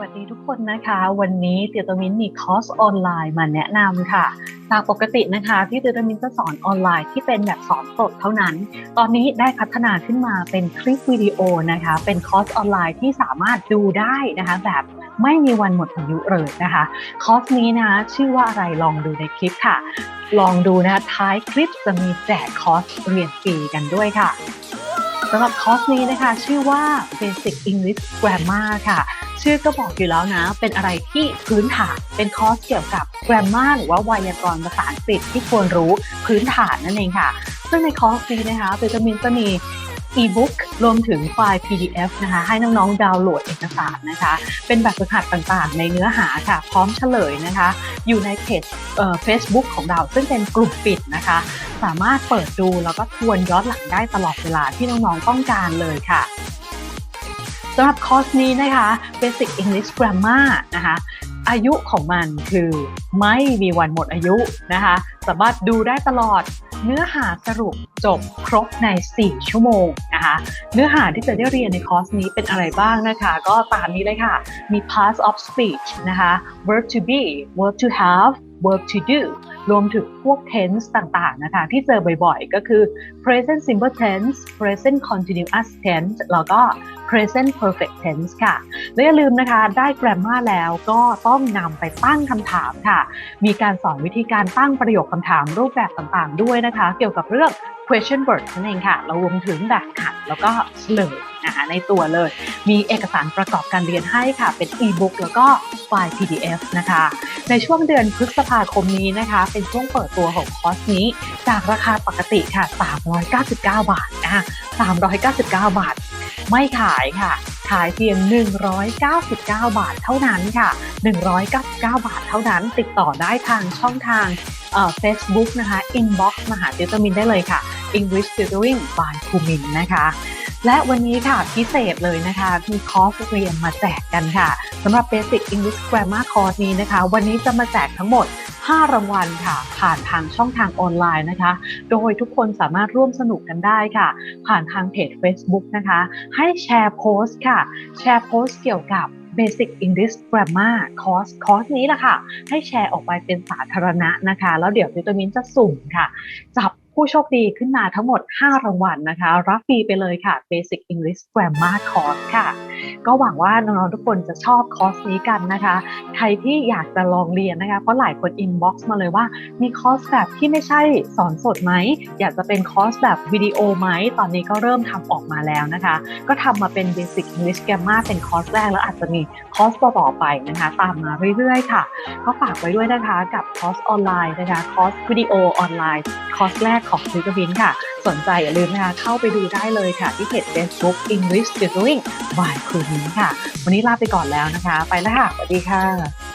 วัสดีทุกคนนะคะ วันนี้เตียตมินมีคอร์สออนไลน์มาแนะนำค่ะจากปกตินะคะที่เตียตมินจะสอนออนไลน์ที่เป็นแบบสอนสดเท่านั้น ตอนนี้ได้พัฒนาขึ้นมาเป็นคลิปวิดีโอนะคะ เป็นคอร์สออนไลน์ที่สามารถดูได้นะคะ แบบไม่มีวันหมดอายุเลยนะคะคอร์สนี้นะชื่อว่าอะไรลองดูในคลิปค่ะ ลองดูนะคะท้ายคลิปจะมีแจกคอร์สเรียนฟรีกันด้วยค่ะ สำหรับคอร์สนี้นะคะ ชื่อว่า Basic English Grammar ค่ะ ชื่อก็บอกอยู่แล้วนะ เป็นอะไรที่พื้นฐาน เป็นคอร์สเกี่ยวกับ grammar หรือว่าไวยากรณ์ภาษาอังกฤษที่ควรรู้พื้นฐานนั่นเองค่ะ ซึ่งในคอร์สนี้นะคะเบตามินจะมี e-book รวมถึงไฟล์ PDF นะคะให้น้องๆ ดาวน์โหลดเอกสารนะคะ เป็นแบบฝึกหัดต่างๆ ในเนื้อหาค่ะ พร้อมเฉลยนะคะ อยู่ในเพจเอ่อ Facebook ของเรา ซึ่งเป็นกลุ่มปิดนะคะ สามารถเปิดดูแล้วก็ทวนย้อนหลังได้ตลอดเวลาที่น้องๆต้องการเลยค่ะสำหรับคอร์สนี้นะคะ Basic English Grammar นะคะอายุของมันคือไม่มีวันหมดอายุนะคะ สามารถดูได้ตลอดเนื้อหาสรุปจบครบใน 4 ชั่วโมงนะคะ เนื้อหาที่จะได้เรียนในคอร์สนี้เป็นอะไรบ้างนะคะ ก็ตามนี้เลยค่ะ มี past of speech นะคะ verb to be verb to have verb to do รวมถึงพวก tense ต่างๆนะคะที่เจอบ่อยๆ ก็คือ present simple tense present continuous tense แล้วก็ present perfect tense ค่ะ และอย่าลืมนะคะได้ grammar แล้วก็ต้องนำไปตั้งคำถามค่ะ มีการสอนวิธีการตั้งประโยคคำถามรูปแบบต่างๆ ด้วยนะคะ เกี่ยวกับเรื่อง question word นั่นเองค่ะ เรารวมถึงแบบขัดแล้วก็เฉลยนะคะในตัวเลย มีเอกสารประกอบการเรียนให้ค่ะ เป็น e-book แล้วก็ไฟล์ PDF นะคะ ในช่วงเดือนพฤษภาคมนี้นะคะ เป็นช่วงเปิดตัวของคอร์สนี้ จากราคาปกติค่ะ 399 บาทนะคะ399 บาท ไม่ขายค่ะ ขายเพียง 199 บาทเท่านั้นค่ะ 199 บาทเท่านั้น ติดต่อได้ทางช่องทางเอ่อ Facebook นะคะ inbox มาหาติวตมินได้เลยค่ะ English Tutoring by ภูมินนะคะและวันนี้ค่ะพิเศษเลยนะคะมีคอร์สเรียนมาแจกกันค่ะสำหรับ Basic English Grammar Course นี้นะคะ วันนี้จะมาแจกทั้งหมด 5 รางวัลค่ะ ผ่านทางช่องทางออนไลน์นะคะ โดยทุกคนสามารถร่วมสนุกกันได้ค่ะ ผ่านทางเพจ Facebook นะคะ ให้แชร์โพสต์ค่ะ แชร์โพสต์เกี่ยวกับ Basic English Grammar คอร์สคอร์สนี้แหละค่ะ ให้แชร์ออกไปเป็นสาธารณะนะคะ แล้วเดี๋ยววิตามินจะสุ่มค่ะ จับผู้โชคดีขึ้นมาทั้งหมด 5 รางวัลนะคะ รับฟรีไปเลยค่ะ Basic English Grammar Course ค่ะ ก็หวังว่าน้องๆทุกคนจะชอบคอร์สนี้กันนะคะ ใครที่อยากจะลองเรียนนะคะ เพราะหลายคนอินบ็อกซ์มาเลยว่า มีคอร์สแบบที่ไม่ใช่สอนสดไหม อยากจะเป็นคอร์สแบบวิดีโอไหม ตอนนี้ก็เริ่มทำออกมาแล้วนะคะ ก็ทำมาเป็น Basic English Grammar เป็นคอร์สแรกแล้วอาจจะมีคอร์สต่อๆไปนะคะ ตามมาเรื่อยๆ ค่ะ ก็ฝากไว้ด้วยนะคะกับคอร์สออนไลน์นะคะ คอร์สวิดีโอออนไลน์ คอร์สแรกของซิกบินค่ะ สนใจอย่าลืมนะคะเข้าไปดูได้เลยค่ะ ที่เพจ Facebook English Tutoring by ครูมินค่ะ วันนี้ลาไปก่อนแล้วนะคะ ไปแล้วค่ะสวัสดีค่ะ